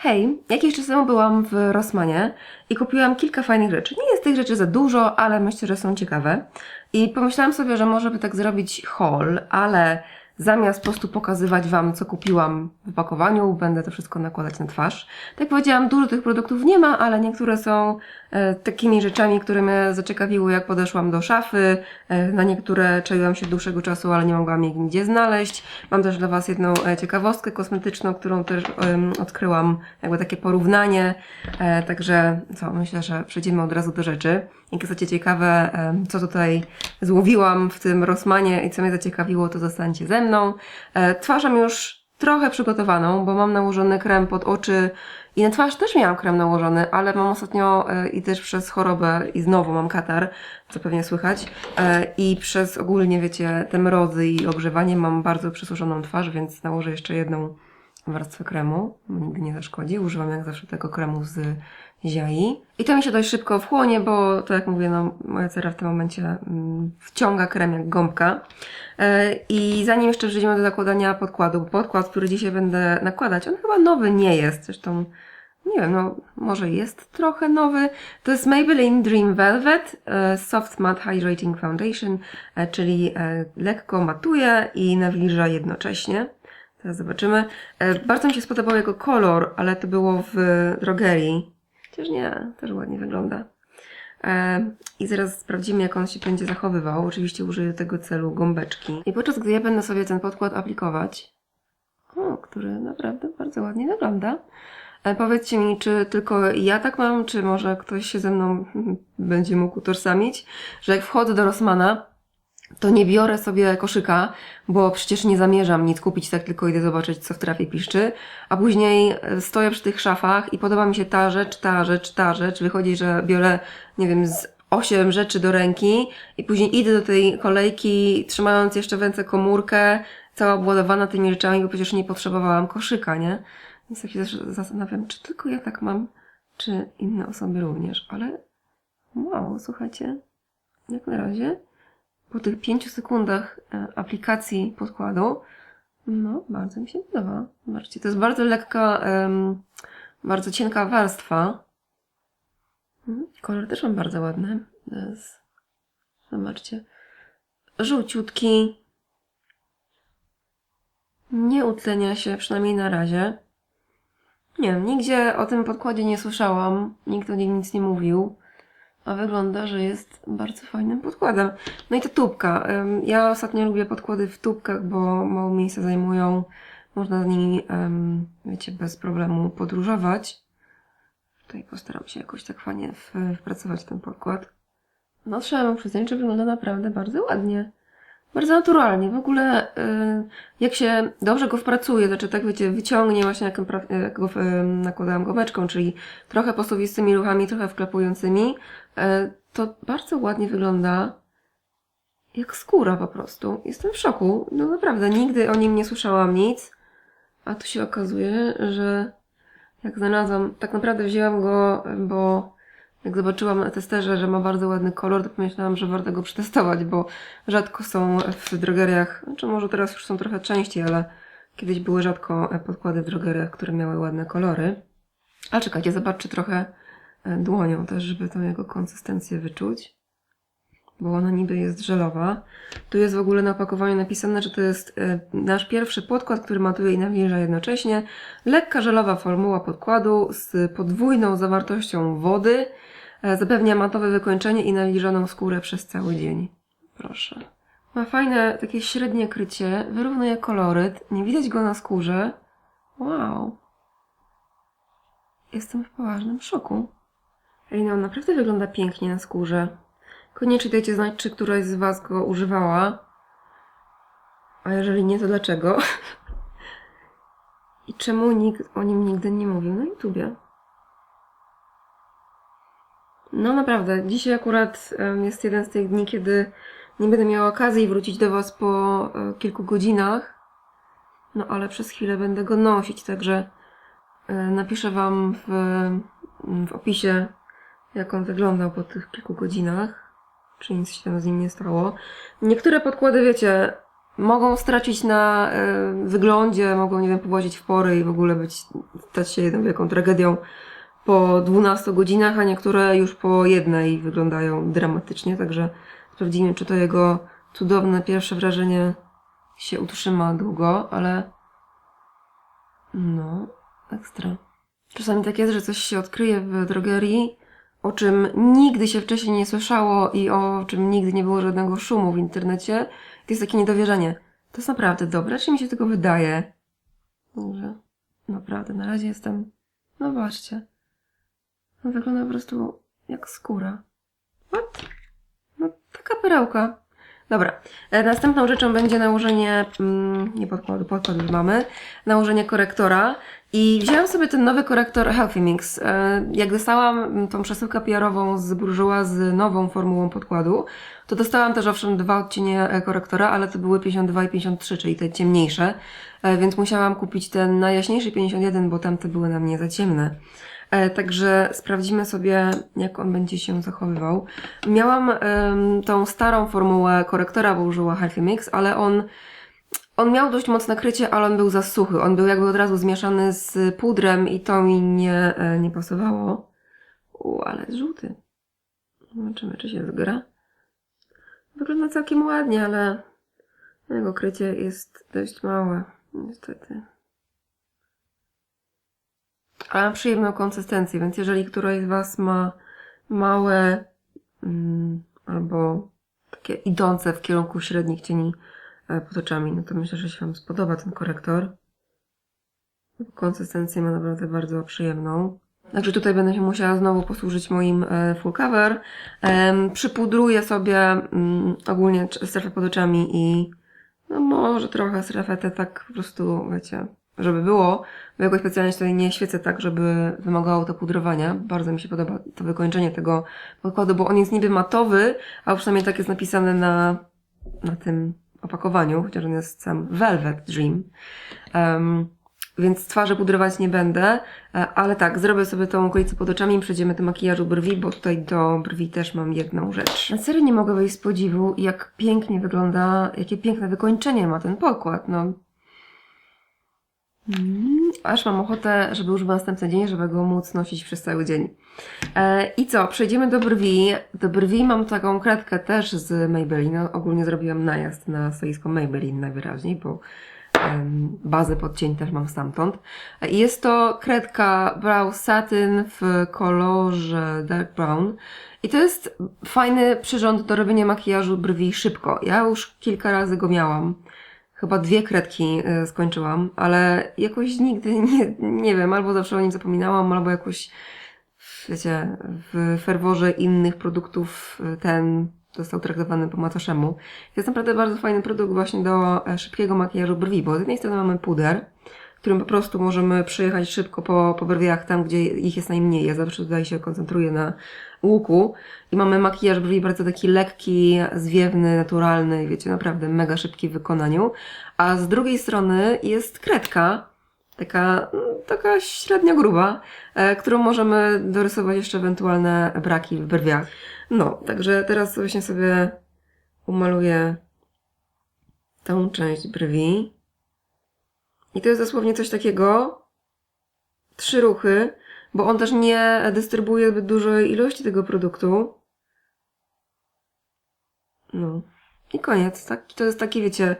Hej, jakiś czas temu byłam w Rossmanie i kupiłam kilka fajnych rzeczy. Nie jest tych rzeczy za dużo, ale myślę, że są ciekawe. I pomyślałam sobie, że może by tak zrobić haul, ale zamiast po prostu pokazywać Wam, co kupiłam w opakowaniu, będę to wszystko nakładać na twarz. Tak jak powiedziałam, dużo tych produktów nie ma, ale niektóre są takimi rzeczami, które mnie zaciekawiły, jak podeszłam do szafy. E, na niektóre czaiłam się dłuższego czasu, ale nie mogłam ich nigdzie znaleźć. Mam też dla Was jedną e, ciekawostkę kosmetyczną, którą też odkryłam, jakby takie porównanie. E, także co, myślę, że przejdziemy od razu do rzeczy. Jak jesteście ciekawe, co tutaj złowiłam w tym Rossmanie i co mnie zaciekawiło, to zostańcie ze mną. E, Twarz mam już trochę przygotowaną, bo mam nałożony krem pod oczy i na twarz też miałam krem nałożony, ale mam ostatnio e, i też przez chorobę i znowu mam katar, co pewnie słychać, e, i przez ogólnie, wiecie, te mrozy i ogrzewanie mam bardzo przesuszoną twarz, więc nałożę jeszcze jedną warstwę kremu, nigdy nie zaszkodzi. Używam jak zawsze tego kremu z ziai. I to mi się dość szybko wchłonie, bo to jak mówię, no, moja cera w tym momencie mm, wciąga krem jak gąbka. E, I zanim jeszcze przejdziemy do zakładania podkładu, bo podkład, który dzisiaj będę nakładać, on chyba nowy nie jest, zresztą nie wiem, no może jest trochę nowy. To jest Maybelline Dream Velvet e, Soft Matte Hydrating Foundation, e, czyli e, lekko matuje i nawilża jednocześnie. Teraz zobaczymy. Bardzo mi się spodobał jego kolor, ale to było w drogerii. Chociaż nie, też ładnie wygląda. I zaraz sprawdzimy, jak on się będzie zachowywał. Oczywiście użyję do tego celu gąbeczki. I podczas gdy ja będę sobie ten podkład aplikować, o, który naprawdę bardzo ładnie wygląda. Powiedzcie mi, czy tylko ja tak mam, czy może ktoś się ze mną będzie mógł utożsamić, że jak wchodzę do Rossmana, to nie biorę sobie koszyka, bo przecież nie zamierzam nic kupić, tak tylko idę zobaczyć, co w trafie piszczy, a później e, stoję przy tych szafach i podoba mi się ta rzecz, ta rzecz, ta rzecz. Wychodzi, że biorę, nie wiem, z osiem rzeczy do ręki i później idę do tej kolejki, trzymając jeszcze w ręce komórkę, cała obładowana tymi rzeczami, bo przecież nie potrzebowałam koszyka, nie? Więc tak się też zastanawiam, czy tylko ja tak mam, czy inne osoby również, ale wow, słuchajcie, jak na razie po tych pięciu sekundach e, aplikacji podkładu, no, bardzo mi się podoba. Zobaczcie, to jest bardzo lekka, em, bardzo cienka warstwa. Mhm, Kolor też mam bardzo ładny. Zobaczcie, żółciutki. Nie utlenia się, przynajmniej na razie. Nie wiem, nigdzie o tym podkładzie nie słyszałam. Nikt o nim nic nie mówił. A wygląda, że jest bardzo fajnym podkładem. No i ta tubka. Ja ostatnio lubię podkłady w tubkach, bo mało miejsca zajmują. Można z nimi, wiecie, bez problemu podróżować. Tutaj postaram się jakoś tak fajnie wpracować ten podkład. No trzeba mu przyznać, że wygląda naprawdę bardzo ładnie. Bardzo naturalnie. W ogóle y, jak się dobrze go wpracuje, znaczy tak wiecie, wyciągnie właśnie jak, go y, nakładałam gąbeczką, czyli trochę posuwistymi ruchami, trochę wklepującymi, y, to bardzo ładnie wygląda jak skóra po prostu. Jestem w szoku. No naprawdę, nigdy o nim nie słyszałam nic, a tu się okazuje, że jak znalazłam, tak naprawdę wzięłam go, bo jak zobaczyłam na testerze, że ma bardzo ładny kolor, to pomyślałam, że warto go przetestować, bo rzadko są w drogeriach, znaczy może teraz już są trochę częściej, ale kiedyś były rzadko podkłady w drogeriach, które miały ładne kolory. A czekajcie, zobaczcie trochę e, dłonią też, żeby tą jego konsystencję wyczuć, bo ona niby jest żelowa. Tu jest w ogóle na opakowaniu napisane, że to jest e, nasz pierwszy podkład, który matuje i nawilża jednocześnie. Lekka żelowa formuła podkładu z podwójną zawartością wody. E, Zapewnia matowe wykończenie i nawilżoną skórę przez cały dzień. Proszę. Ma fajne, takie średnie krycie, wyrównuje koloryt, nie widać go na skórze. Wow. Jestem w poważnym szoku. Ej, no naprawdę wygląda pięknie na skórze. Koniecznie dajcie znać, czy któraś z Was go używała. A jeżeli nie, to dlaczego? I czemu nikt o nim nigdy nie mówił na YouTubie? No naprawdę, dzisiaj akurat jest jeden z tych dni, kiedy nie będę miała okazji wrócić do Was po e, kilku godzinach. No ale przez chwilę będę go nosić, także e, napiszę Wam w, w opisie, jak on wyglądał po tych kilku godzinach. Czy nic się tam z nim nie stało. Niektóre podkłady, wiecie, mogą stracić na e, wyglądzie, mogą, nie wiem, powłazić w pory i w ogóle być, stać się jedną wielką tragedią po 12 godzinach, a niektóre już po jednej wyglądają dramatycznie, także sprawdzimy, czy to jego cudowne pierwsze wrażenie się utrzyma długo, ale no, ekstra. Czasami tak jest, że coś się odkryje w drogerii, o czym nigdy się wcześniej nie słyszało i o czym nigdy nie było żadnego szumu w internecie. To jest takie niedowierzanie. To jest naprawdę dobre, czy mi się tylko wydaje? Dobrze. Naprawdę, na razie jestem... No zobaczcie. No wygląda po prostu jak skóra. What? No taka perełka. Dobra. E, Następną rzeczą będzie nałożenie, mm, nie podkładu, podkład już mamy, nałożenie korektora. I wzięłam sobie ten nowy korektor Healthy Mix. E, Jak dostałam mm, tą przesyłkę PR-ową z Bourjois z nową formułą podkładu, to dostałam też owszem dwa odcienie e, korektora, ale to były 52 i 53, czyli te ciemniejsze. Więc musiałam kupić ten najjaśniejszy 51, bo tamte były na mnie za ciemne. E, Także sprawdzimy sobie, jak on będzie się zachowywał. Miałam em, tą starą formułę korektora, bo użyła Healthy Mix, ale on, on miał dość mocne krycie, ale on był za suchy. On był jakby od razu zmieszany z pudrem i to mi nie, e, nie pasowało. U, ale jest żółty. Zobaczymy, czy się zgra. Wygląda całkiem ładnie, ale jego krycie jest dość małe, niestety ma przyjemną konsystencję, więc jeżeli któraś z Was ma małe mm, albo takie idące w kierunku średnich cieni e, pod oczami, no to myślę, że się Wam spodoba ten korektor. Konsystencję ma naprawdę bardzo przyjemną. Także tutaj będę się musiała znowu posłużyć moim e, full cover. Przypudruję sobie mm, ogólnie strefę pod oczami i no może trochę strefetę tak po prostu, wiecie, żeby było, bo jakoś specjalnie tutaj nie świecę tak, żeby wymagało to pudrowania. Bardzo mi się podoba to wykończenie tego podkładu, bo on jest niby matowy, a przynajmniej tak jest napisane na, na tym opakowaniu, chociaż on jest sam Velvet Dream. Em, więc twarzy pudrować nie będę, e, ale tak, zrobię sobie tą okolicę pod oczami i przejdziemy do makijażu brwi, bo tutaj do brwi też mam jedną rzecz. Na serio nie mogę wyjść z podziwu, jak pięknie wygląda, jakie piękne wykończenie ma ten podkład, no. Mm, aż mam ochotę, żeby już był następny dzień, żeby go móc nosić przez cały dzień. E, I co? Przejdziemy do brwi. Do brwi mam taką kredkę też z Maybelline. No, ogólnie zrobiłam najazd na stoisko Maybelline najwyraźniej, bo em, bazę pod cień też mam stamtąd. E, jest to kredka Brow Satin w kolorze Dark Brown. I to jest fajny przyrząd do robienia makijażu brwi szybko. Ja już kilka razy go miałam. Chyba dwie kredki y, skończyłam, ale jakoś nigdy nie, nie wiem, albo zawsze o nim zapominałam, albo jakoś, wiecie, w ferworze innych produktów y, ten został traktowany po macoszemu. Jest naprawdę bardzo fajny produkt właśnie do e, szybkiego makijażu brwi, bo z jednej strony mamy puder, którym po prostu możemy przejechać szybko po, po brwiach tam, gdzie ich jest najmniej. Ja zawsze tutaj się koncentruję na łuku i mamy makijaż brwi bardzo taki lekki, zwiewny, naturalny, wiecie, naprawdę mega szybki w wykonaniu. A z drugiej strony jest kredka, taka, mm, taka średnio gruba, e, którą możemy dorysować jeszcze ewentualne braki w brwiach. No, także teraz właśnie sobie umaluję tą część brwi. I to jest dosłownie coś takiego. Trzy ruchy, bo on też nie dystrybuuje zbyt dużej ilości tego produktu. No. I koniec. Tak? To jest taki, wiecie,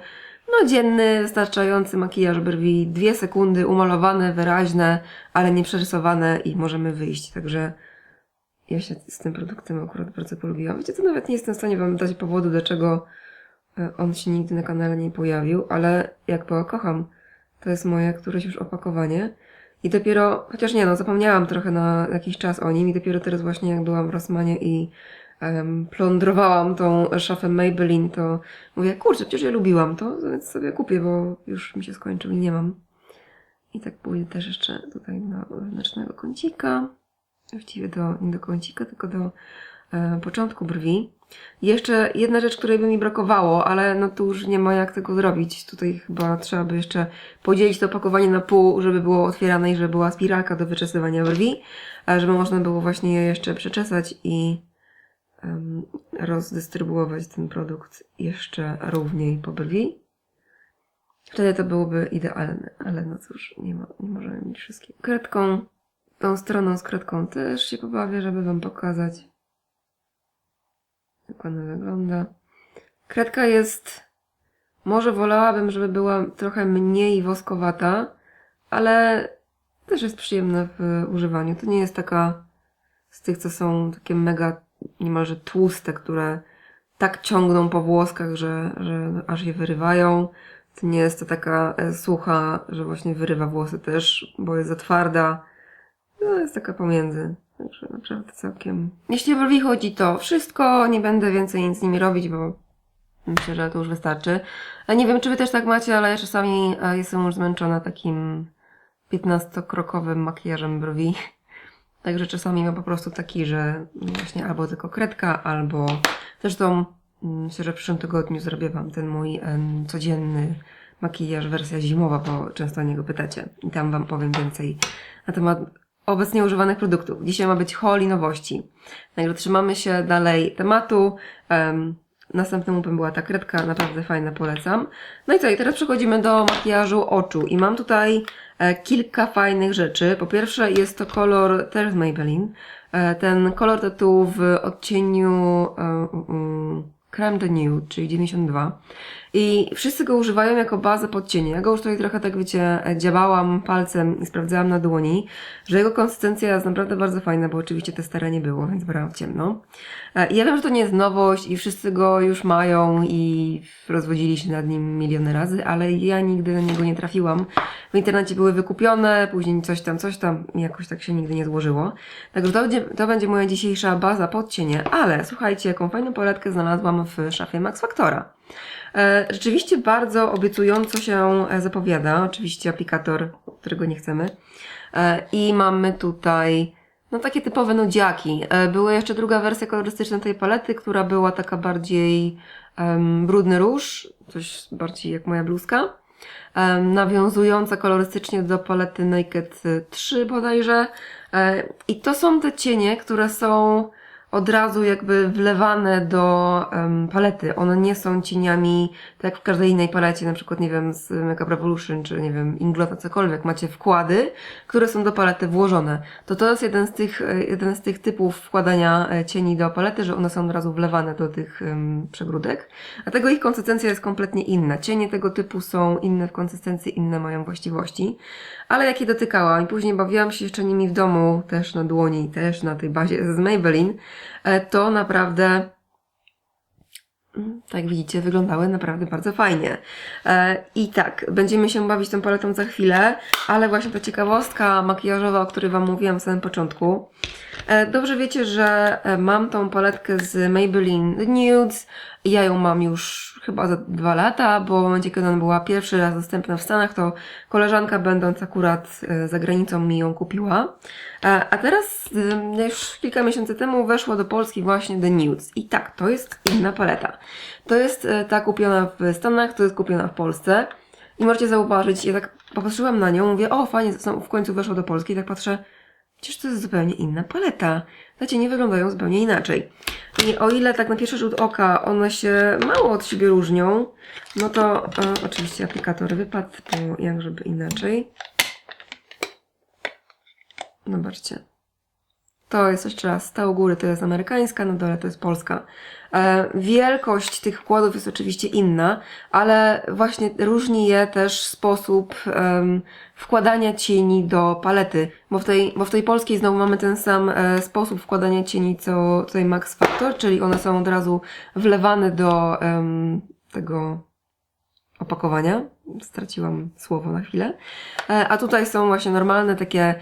no dzienny, wystarczający makijaż brwi. Dwie sekundy, umalowane, wyraźne, ale nie przerysowane i możemy wyjść. Także ja się z tym produktem akurat bardzo polubiłam. Wiecie, to nawet nie jestem w stanie Wam dać powodu, dlaczego e, on się nigdy na kanale nie pojawił, ale jak go kocham. To jest moje któreś już opakowanie. I dopiero, chociaż nie no, zapomniałam trochę na jakiś czas o nim i dopiero teraz właśnie jak byłam w Rossmanie i em, plądrowałam tą szafę Maybelline, to mówię, kurczę, przecież ja lubiłam to, więc sobie kupię, bo już mi się skończył i nie mam. I tak pójdę też jeszcze tutaj do wewnętrznego kącika. Właściwie do, nie do kącika, tylko do początku brwi. Jeszcze jedna rzecz, której by mi brakowało, ale no tu już nie ma jak tego zrobić. Tutaj chyba trzeba by jeszcze podzielić to opakowanie na pół, żeby było otwierane i żeby była spiralka do wyczesywania brwi, żeby można było właśnie je jeszcze przeczesać i em, rozdystrybuować ten produkt jeszcze równiej po brwi. Wtedy to byłoby idealne, ale no cóż, nie, ma, nie możemy mieć wszystkiego. Kredką, tą stroną z kredką też się pobawię, żeby Wam pokazać, jak ona wygląda. Kredka jest, może wolałabym, żeby była trochę mniej woskowata, ale też jest przyjemna w używaniu. To nie jest taka z tych, co są takie mega niemalże tłuste, które tak ciągną po włoskach, że, że aż je wyrywają. To nie jest to taka e, sucha, że właśnie wyrywa włosy też, bo jest za twarda. No, jest taka pomiędzy. Także naprawdę całkiem. Jeśli o brwi chodzi, to wszystko. Nie będę więcej nic z nimi robić, bo myślę, że to już wystarczy. A nie wiem, czy wy też tak macie, ale ja czasami e, jestem już zmęczona takim 15-krokowym makijażem brwi. Także czasami mam po prostu taki, że właśnie albo tylko kredka, albo zresztą mm, myślę, że w przyszłym tygodniu zrobię Wam ten mój codzienny makijaż, wersja zimowa, bo często o niego pytacie. I tam Wam powiem więcej na temat obecnie używanych produktów. Dzisiaj ma być haul nowości. Także trzymamy się dalej tematu. Um, następnym łupem była ta kredka, naprawdę fajna, polecam. No i co, i teraz przechodzimy do makijażu oczu. I mam tutaj e, kilka fajnych rzeczy. Po pierwsze jest to kolor też z Maybelline. E, ten kolor tytułu w odcieniu e, mm, Creme de Nude, czyli 92. I wszyscy go używają jako bazę pod cienie. Ja go już tutaj trochę tak wiecie, działałam palcem i sprawdzałam na dłoni, że jego konsystencja jest naprawdę bardzo fajna, bo oczywiście te stare nie było, więc brałam w ciemno. E, I ja wiem, że to nie jest nowość i wszyscy go już mają i rozwodzili się nad nim miliony razy, ale ja nigdy na niego nie trafiłam. W internecie były wykupione, później coś tam, coś tam jakoś tak się nigdy nie złożyło. Także to będzie, to będzie moja dzisiejsza baza pod cienie, ale słuchajcie, jaką fajną paletkę znalazłam w szafie Max Factora. E, Rzeczywiście bardzo obiecująco się e, zapowiada. Oczywiście aplikator, którego nie chcemy. E, I mamy tutaj no takie typowe nudziaki. Była jeszcze druga wersja kolorystyczna tej palety, która była taka bardziej um, brudny róż, coś bardziej jak moja bluzka. Em, nawiązująca kolorystycznie do palety Naked 3 bodajże. I to są te cienie, które są od razu jakby wlewane do em, palety. One nie są cieniami, tak jak w każdej innej palecie, na przykład, nie wiem, z Makeup Revolution, czy nie wiem, Inglota, cokolwiek. Macie wkłady, które są do palety włożone. To to jest jeden z tych, e, jeden z tych typów wkładania e, cieni do palety, że one są od razu wlewane do tych em, przegródek. A tego ich konsystencja jest kompletnie inna. Cienie tego typu są inne w konsystencji, inne mają właściwości. Ale jak je dotykałam i później bawiłam się jeszcze nimi w domu, też na dłoni, też na tej bazie z Maybelline, to naprawdę mm, tak widzicie, wyglądały naprawdę bardzo fajnie. E, I tak, będziemy się bawić tą paletą za chwilę, ale właśnie ta ciekawostka makijażowa, o której Wam mówiłam w samym początku. E, Dobrze wiecie, że e, mam tą paletkę z Maybelline Nudes. Ja ją mam już chyba za dwa lata, bo w momencie, kiedy ona była pierwszy raz dostępna w Stanach, to koleżanka będąc akurat e, za granicą mi ją kupiła. E, A teraz e, już kilka miesięcy temu weszła do Polski właśnie The Nudes. I tak, to jest inna paleta. To jest ta kupiona w Stanach, to jest kupiona w Polsce. I możecie zauważyć, ja tak popatrzyłam na nią, mówię, o fajnie, w końcu weszła do Polski, i tak patrzę, Przecież to jest zupełnie inna paleta. Te cienie wyglądają zupełnie inaczej. I o ile tak na pierwszy rzut oka one się mało od siebie różnią, no to e, oczywiście aplikator wypadł, bo jak żeby inaczej. Zobaczcie. To jest jeszcze raz, ta u góry to jest amerykańska, na dole to jest polska. E, wielkość tych wkładów jest oczywiście inna, ale właśnie różni je też sposób wkładania cieni do palety, bo w tej, bo w tej polskiej znowu mamy ten sam e, sposób wkładania cieni co tutaj Max Factor, czyli one są od razu wlewane do tego opakowania. Straciłam słowo na chwilę. E, A tutaj są właśnie normalne takie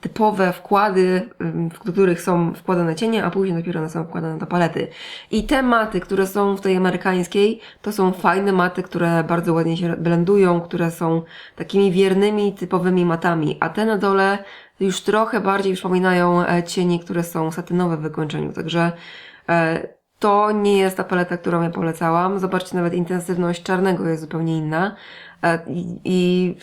typowe wkłady, w których są wkładane cienie, a później dopiero one są wkładane do palety. I te maty, które są w tej amerykańskiej, to są fajne maty, które bardzo ładnie się blendują, które są takimi wiernymi, typowymi matami. A te na dole już trochę bardziej przypominają e, cienie, które są satynowe w wykończeniu. Także e, to nie jest ta paleta, którą ja polecałam. Zobaczcie, nawet intensywność czarnego jest zupełnie inna. E, I, i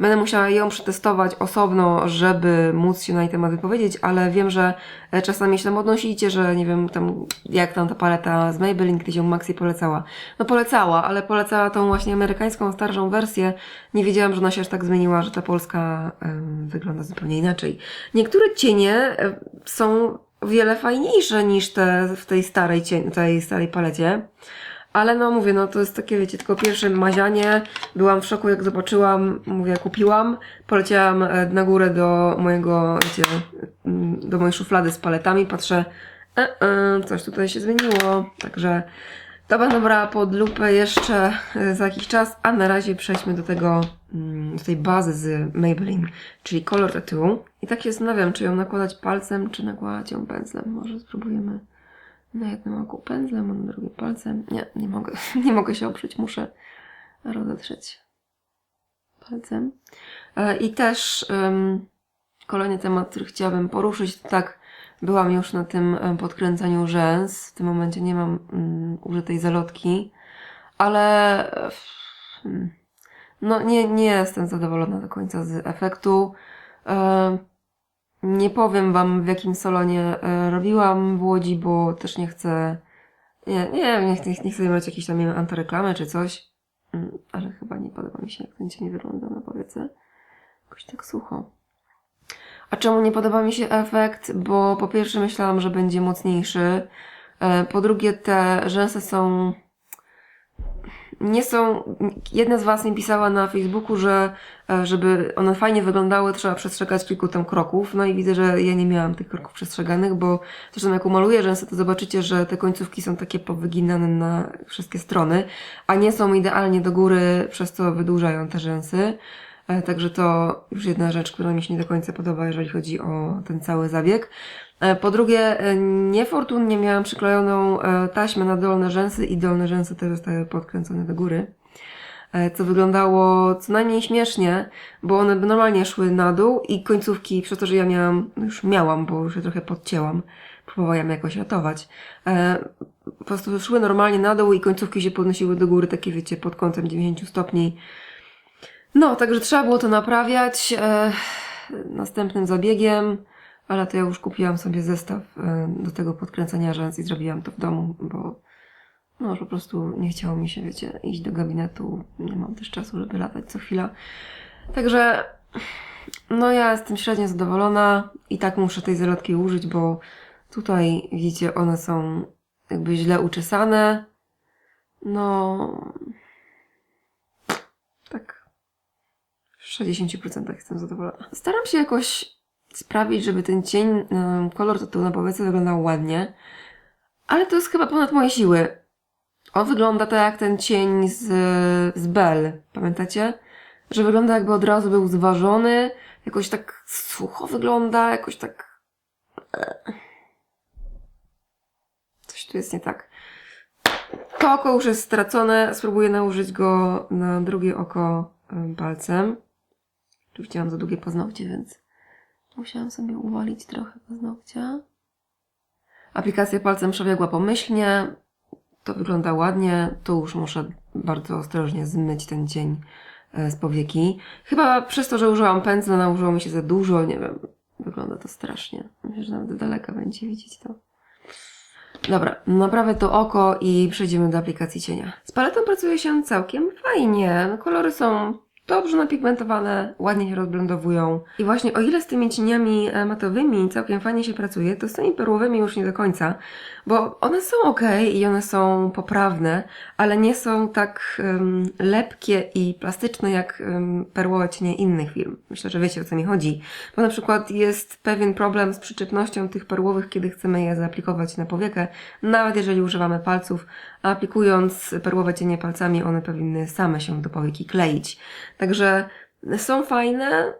Będę musiała ją przetestować osobno, żeby móc się na jej temat wypowiedzieć, ale wiem, że e, czasami się tam odnosicie, że nie wiem, tam jak tam ta paleta z Maybelline kiedyś ją Maxi polecała. No polecała, ale polecała tą właśnie amerykańską, starszą wersję. Nie wiedziałam, że ona się aż tak zmieniła, że ta polska em, wygląda zupełnie inaczej. Niektóre cienie e, są wiele fajniejsze niż te w tej starej, cień, tej starej palecie. Ale no mówię, no to jest takie, wiecie, tylko pierwsze mazianie. Byłam w szoku, jak zobaczyłam, mówię, kupiłam. Poleciałam e, na górę do mojego, wiecie, mm, do mojej szuflady z paletami. Patrzę, e, e, coś tutaj się zmieniło. Także to będę brała pod lupę jeszcze e, za jakiś czas, a na razie przejdźmy do tego, mm, do tej bazy z Maybelline, czyli Color Tattoo. I tak się zastanawiam, czy ją nakładać palcem, czy nakładać ją pędzlem. Może spróbujemy na jednym oku pędzlem, a na drugim palcem. Nie, nie mogę, nie mogę się oprzeć, muszę rozetrzeć palcem. E, I też um, kolejny temat, który chciałabym poruszyć, to tak byłam już na tym podkręcaniu rzęs. W tym momencie nie mam um, użytej zalotki, ale e, mm, no nie, nie jestem zadowolona do końca z efektu. E, nie powiem Wam, w jakim salonie e, robiłam w Łodzi, bo też nie chcę. Nie, nie, nie, chcę- nie chcę brać jakiejś tam, nie wiem, antyreklamy czy coś. Mm, Ale chyba nie podoba mi się, jak ten cień wygląda na powiece. Jakoś tak sucho. A czemu nie podoba mi się efekt? Bo po pierwsze myślałam, że będzie mocniejszy. E, Po drugie, te rzęsy są nie są. Jedna z Was mi pisała na Facebooku, że e, żeby one fajnie wyglądały, trzeba przestrzegać kilku tam kroków. No i widzę, że ja nie miałam tych kroków przestrzeganych, bo zresztą jak umaluję rzęsy, to zobaczycie, że te końcówki są takie powyginane na wszystkie strony, a nie są idealnie do góry, przez co wydłużają te rzęsy. E, Także to już jedna rzecz, która mi się nie do końca podoba, jeżeli chodzi o ten cały zabieg. E, Po drugie, e, niefortunnie miałam przyklejoną taśmę na dolne rzęsy i dolne rzęsy też zostały podkręcone do góry. Co wyglądało co najmniej śmiesznie, bo one by normalnie szły na dół i końcówki, przez to, że ja miałam, no już miałam, bo już je trochę podcięłam, próbowałam jakoś ratować. Po prostu szły normalnie na dół i końcówki się podnosiły do góry, takie wiecie, pod kątem 90 stopni. No, także trzeba było to naprawiać e, następnym zabiegiem, ale to ja już kupiłam sobie zestaw e, do tego podkręcania rzęs i zrobiłam to w domu, bo no, po prostu nie chciało mi się, wiecie, iść do gabinetu. Nie mam też czasu, żeby latać co chwila. Także, no ja jestem średnio zadowolona i tak muszę tej zalotki użyć, bo tutaj, widzicie, one są jakby źle uczesane. No, tak w 60% jestem zadowolona. Staram się jakoś sprawić, żeby ten cień, kolor tatu na powiece wyglądał ładnie, ale to jest chyba ponad moje siły. On wygląda tak jak ten cień z, z Bell, pamiętacie? Że wygląda jakby od razu był zważony, jakoś tak sucho wygląda, jakoś tak... e. Coś tu jest nie tak. To oko już jest stracone, spróbuję nałożyć go na drugie oko em, palcem. Oczywiście mam za długie paznokcie, więc musiałam sobie uwalić trochę paznokcia. Aplikacja palcem przebiegła pomyślnie. To wygląda ładnie. Tu już muszę bardzo ostrożnie zmyć ten cień e, z powieki. Chyba przez to, że użyłam pędzla, nałożyło mi się za dużo. Nie wiem, wygląda to strasznie. Myślę, że nawet daleka będzie widzieć to. Dobra, naprawię to oko i przejdziemy do aplikacji cienia. Z paletą pracuje się całkiem fajnie. No, Kolory są dobrze napigmentowane, ładnie się rozblendowują. I właśnie o ile z tymi cieniami e, matowymi całkiem fajnie się pracuje, to z tymi perłowymi już nie do końca, bo one są ok i one są poprawne, ale nie są tak em, lepkie i plastyczne jak um, perłowe cienie innych firm. Myślę, że wiecie o co mi chodzi. Bo na przykład jest pewien problem z przyczepnością tych perłowych, kiedy chcemy je zaaplikować na powiekę, nawet jeżeli używamy palców, a aplikując perłowe cienie palcami, one powinny same się do powieki kleić. Także są fajne,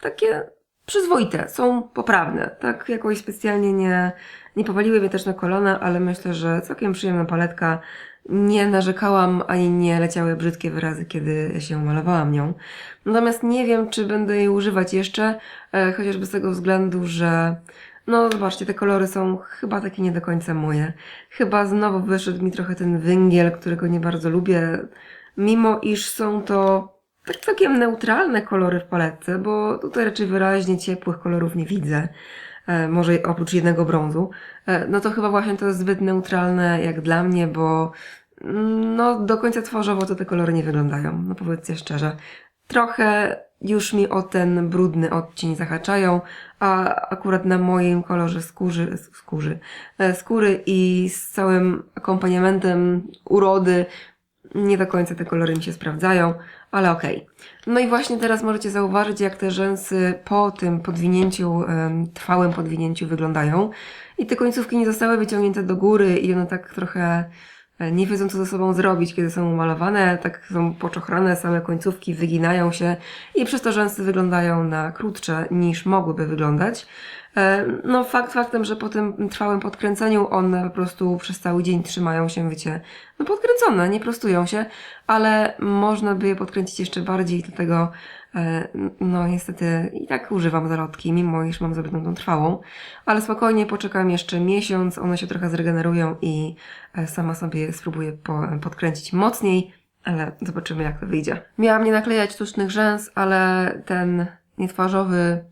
takie przyzwoite, są poprawne. Tak jakoś specjalnie nie, nie powaliły mnie też na kolana, ale myślę, że całkiem przyjemna paletka. Nie narzekałam, ani nie leciały brzydkie wyrazy, kiedy się malowałam nią. Natomiast nie wiem, czy będę jej używać jeszcze, e, chociażby z tego względu, że no zobaczcie, te kolory są chyba takie nie do końca moje. Chyba znowu wyszedł mi trochę ten węgiel, którego nie bardzo lubię, mimo iż są to tak całkiem neutralne kolory w paletce, bo tutaj raczej wyraźnie ciepłych kolorów nie widzę. E, może oprócz jednego brązu. E, no to chyba właśnie to jest zbyt neutralne jak dla mnie, bo mm, no do końca twarzowo to te kolory nie wyglądają. No powiedzcie szczerze. Trochę już mi o ten brudny odcień zahaczają, a akurat na moim kolorze skórzy, skórzy, e, skóry i z całym akompaniamentem urody nie do końca te kolory mi się sprawdzają, ale okej. No i właśnie teraz możecie zauważyć, jak te rzęsy po tym podwinięciu, trwałym podwinięciu wyglądają. I te końcówki nie zostały wyciągnięte do góry i one tak trochę nie wiedzą, co ze sobą zrobić, kiedy są umalowane, tak są poczochrane, same końcówki wyginają się i przez to rzęsy wyglądają na krótsze niż mogłyby wyglądać. E, No fakt faktem, że po tym trwałym podkręceniu one po prostu przez cały dzień trzymają się, wiecie, no podkręcone, nie prostują się, ale można by je podkręcić jeszcze bardziej, dlatego e, no niestety i tak używam zalotki, mimo iż mam zrobioną tą trwałą, ale spokojnie poczekam jeszcze miesiąc, one się trochę zregenerują i e, sama sobie spróbuję po, podkręcić mocniej, ale zobaczymy jak to wyjdzie. Miałam nie naklejać sztucznych rzęs, ale ten nietwarzowy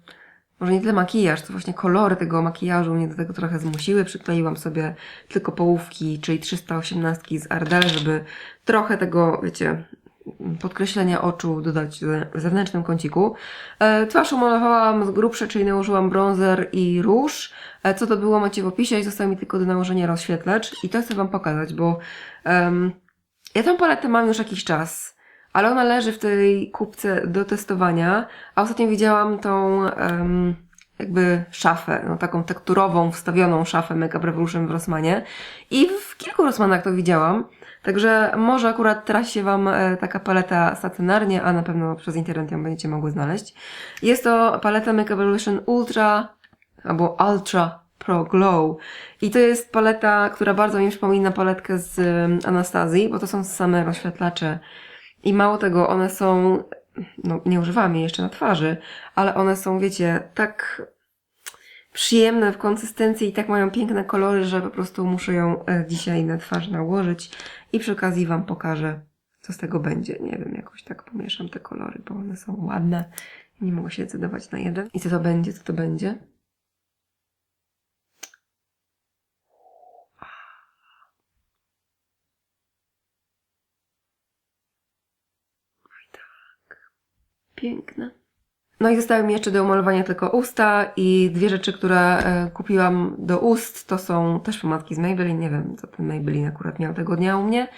może nie tyle makijaż, co właśnie kolory tego makijażu mnie do tego trochę zmusiły. Przykleiłam sobie tylko połówki, czyli 318 z Ardell, żeby trochę tego, wiecie, podkreślenia oczu dodać w zewnętrznym kąciku. E, Twarz umalowałam z grubsze, czyli nałożyłam bronzer i róż. E, Co to było macie w opisie i został mi tylko do nałożenia rozświetlacz. I to chcę Wam pokazać, bo em, ja tę paletę mam już jakiś czas ale ona leży w tej kubce do testowania, a ostatnio widziałam tą em, jakby szafę, no taką tekturową, wstawioną szafę Makeup Revolution w Rossmanie i w kilku Rossmanach to widziałam, także może akurat trafi się Wam e, taka paleta stacjonarnie, a na pewno przez internet ją będziecie mogły znaleźć. Jest to paleta Makeup Revolution Ultra albo Ultra Pro Glow. I to jest paleta, która bardzo mi przypomina paletkę z Anastazji, bo to są same rozświetlacze i mało tego, one są, no nie używam jej jeszcze na twarzy, ale one są, wiecie, tak przyjemne w konsystencji i tak mają piękne kolory, że po prostu muszę ją e, dzisiaj na twarz nałożyć i przy okazji Wam pokażę, co z tego będzie. Nie wiem, jakoś tak pomieszam te kolory, bo one są ładne. Nie mogę się decydować na jeden. I co to będzie, co to będzie? Piękne. No i zostały mi jeszcze do umalowania tylko usta i dwie rzeczy, które e, kupiłam do ust, to są też pomadki z Maybelline. Nie wiem, co ten Maybelline akurat miał tego dnia u mnie,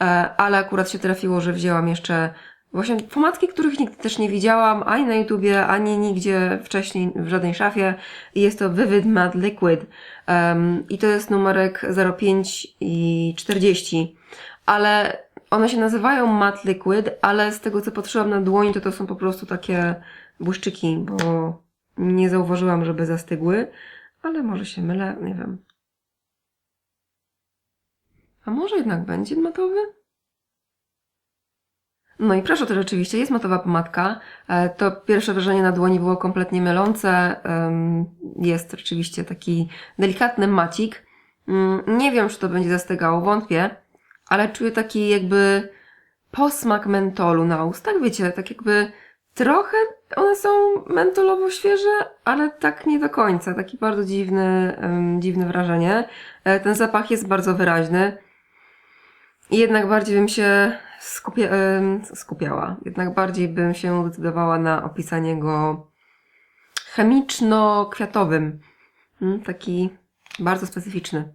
e, ale akurat się trafiło, że wzięłam jeszcze właśnie pomadki, których nigdy też nie widziałam, ani na YouTubie, ani nigdzie wcześniej w żadnej szafie. Jest to Vivid Matte Liquid Em, i to jest numerek 05 i 40, ale one się nazywają matte liquid, ale z tego co patrzyłam na dłoni, to to są po prostu takie błyszczyki, bo nie zauważyłam, żeby zastygły, ale może się mylę, nie wiem. A może jednak będzie matowy? No i proszę, to rzeczywiście jest matowa pomadka. E, To pierwsze wrażenie na dłoni było kompletnie mylące. Jest rzeczywiście taki delikatny macik. Mm, Nie wiem, czy to będzie zastygało, wątpię, ale czuję taki jakby posmak mentolu na ustach, wiecie, tak jakby trochę one są mentolowo świeże, ale tak nie do końca. Taki bardzo dziwny, em, dziwne wrażenie. E, Ten zapach jest bardzo wyraźny. I jednak bardziej bym się skupia, skupiała. Jednak bardziej bym się decydowała na opisanie go chemiczno-kwiatowym. Mm, Taki bardzo specyficzny.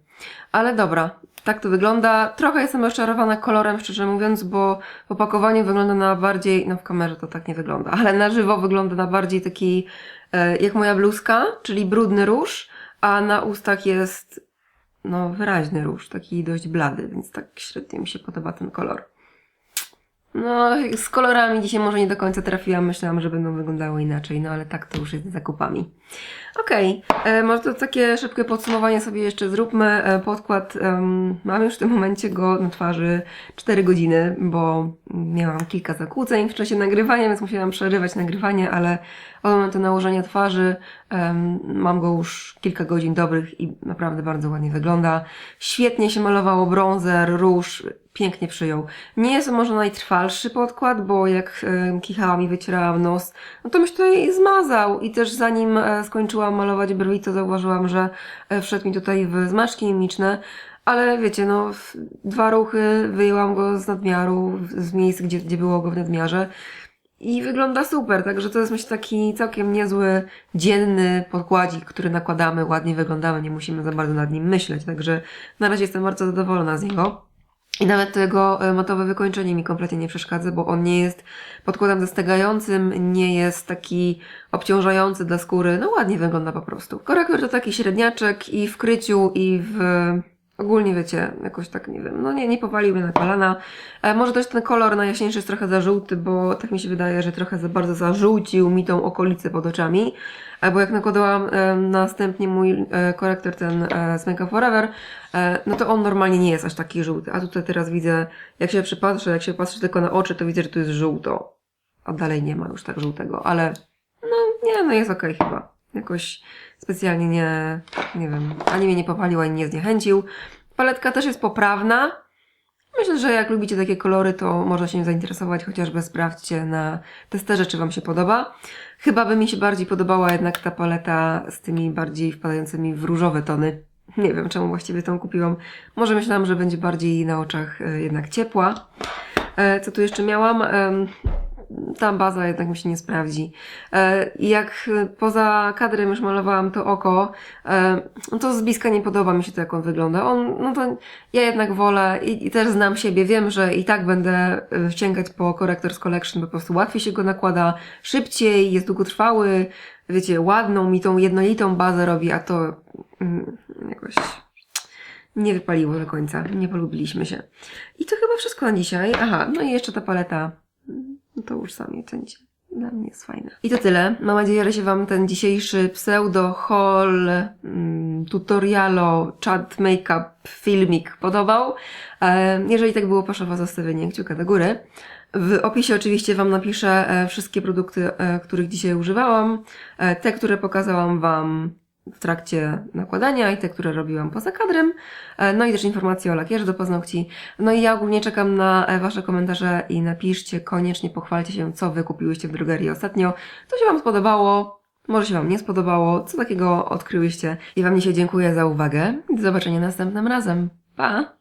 Ale dobra, tak to wygląda. Trochę jestem rozczarowana kolorem, szczerze mówiąc, bo w opakowaniu wygląda na bardziej, no w kamerze to tak nie wygląda, ale na żywo wygląda na bardziej taki, e, jak moja bluzka, czyli brudny róż, a na ustach jest, no wyraźny róż, taki dość blady, więc tak średnio mi się podoba ten kolor. No, z kolorami dzisiaj może nie do końca trafiłam. Myślałam, że będą wyglądały inaczej, no ale tak to już jest z zakupami. Okej, e, może to takie szybkie podsumowanie sobie jeszcze zróbmy. E, podkład, em, mam już w tym momencie go na twarzy 4 godziny, bo miałam kilka zakłóceń w czasie nagrywania, więc musiałam przerywać nagrywanie, ale momentu nałożenia twarzy Mam go już kilka godzin dobrych i naprawdę bardzo ładnie wygląda. Świetnie się malowało bronzer, róż, pięknie przyjął. Nie jest może najtrwalszy podkład, bo jak kichałam i wycierałam nos, no to mi się tutaj zmazał i też zanim e, skończyłam malować brwi, to zauważyłam, że e, wszedł mi tutaj w zmarszczki mimiczne, ale wiecie, no dwa ruchy, wyjęłam go z nadmiaru, z miejsc, gdzie, gdzie było go w nadmiarze i wygląda super, także to jest myślę taki całkiem niezły, dzienny podkładzik, który nakładamy, ładnie wyglądamy, nie musimy za bardzo nad nim myśleć, także na razie jestem bardzo zadowolona z niego. I nawet to jego e, matowe wykończenie mi kompletnie nie przeszkadza, bo on nie jest podkładem zastygającym, nie jest taki obciążający dla skóry, no ładnie wygląda po prostu. Korektor to taki średniaczek i w kryciu i w... Ogólnie wiecie, jakoś tak nie wiem, no nie, nie powalił mnie na kolana. E, może też ten kolor najjaśniejszy jest trochę za żółty, bo tak mi się wydaje, że trochę za bardzo zażółcił mi tą okolicę pod oczami. E, bo jak nakładałam e, następnie mój e, korektor ten e, z Make Up Forever, e, no to on normalnie nie jest aż taki żółty. A tutaj teraz widzę, jak się przypatrzę, jak się patrzę tylko na oczy, to widzę, że tu jest żółto. A dalej nie ma już tak żółtego, ale no nie, no jest okej chyba. Jakoś specjalnie nie, nie wiem, ani mnie nie popalił, ani nie zniechęcił. Paletka też jest poprawna. Myślę, że jak lubicie takie kolory, to można się zainteresować, chociażby sprawdźcie na testerze, czy Wam się podoba. Chyba by mi się bardziej podobała jednak ta paleta z tymi bardziej wpadającymi w różowe tony. Nie wiem, czemu właściwie tą kupiłam. Może myślałam, że będzie bardziej na oczach e, jednak ciepła. E, Co tu jeszcze miałam? Ta baza jednak mi się nie sprawdzi. E, Jak e, poza kadrem już malowałam to oko, e, no to z bliska nie podoba mi się to, jak on wygląda. On, no to ja jednak wolę i, i też znam siebie. Wiem, że i tak będę sięgać po Correctors Collection, po prostu łatwiej się go nakłada, szybciej, jest długotrwały, wiecie, ładną mi tą jednolitą bazę robi, a to mm, jakoś nie wypaliło do końca. Nie polubiliśmy się. I to chyba wszystko na dzisiaj. Aha, no i jeszcze ta paleta. No to już sami ocenicie. Dla mnie jest fajna. I to tyle. Mam nadzieję, że się Wam ten dzisiejszy pseudo haul, mm, tutorialo, chat makeup, filmik podobał. E, jeżeli tak było, proszę Was o zostawienie kciuka do góry. W opisie oczywiście Wam napiszę e, wszystkie produkty, e, których dzisiaj używałam. Te, które pokazałam Wam w trakcie nakładania i te, które robiłam poza kadrem. E, No i też informacje o lakierze do paznokci. No i ja ogólnie czekam na e, Wasze komentarze i napiszcie, koniecznie pochwalcie się, co Wy kupiłyście w drogerii ostatnio, co się Wam spodobało, może się Wam nie spodobało, co takiego odkryłyście. I Wam dzisiaj dziękuję za uwagę do zobaczenia następnym razem. Pa!